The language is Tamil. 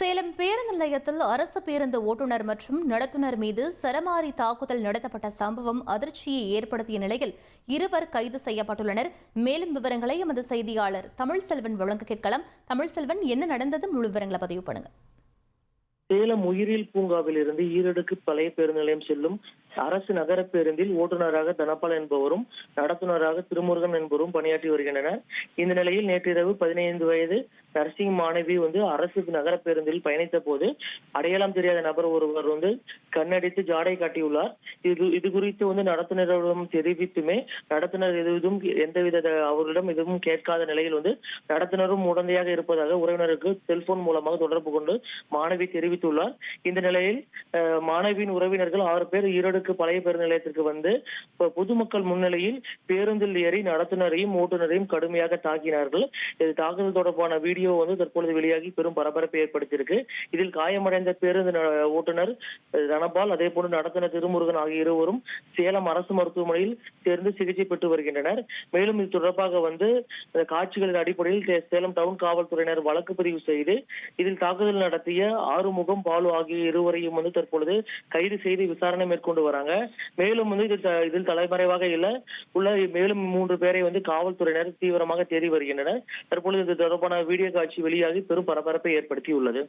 சேலம் பேருந்து நிலையத்தில் அரசு பேருந்து ஓட்டுநர் மற்றும் நடத்துனர் மீது சரமாரி தாக்குதல் நடத்தப்பட்ட சம்பவம் அதிர்ச்சியை ஏற்படுத்திய நிலையில் இருவர் கைது செய்யப்பட்டுள்ளனர். மேலும் விவரங்களை எமது செய்தியாளர் தமிழ்செல்வன் வழங்க கேட்கலாம். தமிழ்செல்வன் என்ன நடந்தது? முழு விவரங்களை பதிவு பண்ணுங்க. சேலம் உயிரியல் பூங்காவில் இருந்து ஈரடுக்கு பழைய பேருந்து நிலையம் செல்லும் அரசு நகர பேருந்தில் ஓட்டுநராக தனபால் என்பவரும் நடத்துனராக திருமுருகன் என்பவரும் பணியாற்றி வருகின்றனர். இந்த நிலையில் நேற்றிரவு பதினைந்து வயது நர்சிங் மாணவி வந்து அரசு நகர பேருந்தில் பயணித்த போது அடையாளம் தெரியாத நபர் ஒருவர் வந்து கண்ணடித்து ஜாடை காட்டியுள்ளார். இது இது குறித்து வந்து நடத்துனரிடம் தெரிவித்துமே நடத்துனர் எதுவும் எந்தவித த- அவரிடம் எதுவும் கேட்காத நிலையில் வந்து நடத்துனரும் உடந்தையாக இருப்பதாக உறவினருக்கு செல்போன் மூலமாக தொடர்பு கொண்டு மாணவி தெரிவித்துள்ளார். இந்த நிலையில் மாணவியின் உறவினர்கள் ஆறு பேர் ஈரோடுக்கு பழைய பேருந்து நிலையத்திற்கு வந்து பொதுமக்கள் முன்னிலையில் பேருந்தில் ஏறி நடத்துனரையும் ஓட்டுநரையும் கடுமையாக தாக்கினார்கள். இது தாக்குதல் தொடர்பான வீடியோ வந்து தற்பொழுது வெளியாகி பெரும் பரபரப்பை ஏற்படுத்தியிருக்கு. இதில் காயமடைந்த பேருந்து ஓட்டுநர் அஹ், தனபால் அதே போன்று நடத்தின திருமுருகன் ஆகிய இருவரும் சேலம் அரசு மருத்துவமனையில் சேர்ந்து சிகிச்சை பெற்று வருகின்றனர். மேலும் இது தொடர்பாக வந்து இந்த காட்சிகளின் அடிப்படையில் சேலம் டவுன் காவல்துறையினர் வழக்கு பதிவு செய்து இதில் தாக்குதல் நடத்திய ஆறுமுகம் பாலு ஆகிய இருவரையும் வந்து தற்பொழுது கைது செய்து விசாரணை மேற்கொண்டு வராங்க. மேலும் வந்து இதில் த- இதில் தலைமறைவாக இல்ல உள்ள மேலும் மூன்று பேரை வந்து காவல்துறையினர் தீவிரமாக தேடி வருகின்றனர். தற்பொழுது இது தொடர்பான வீடியோ காட்சி வெளியாகி பெரும் பரபரப்பை ஏற்படுத்தி உள்ளது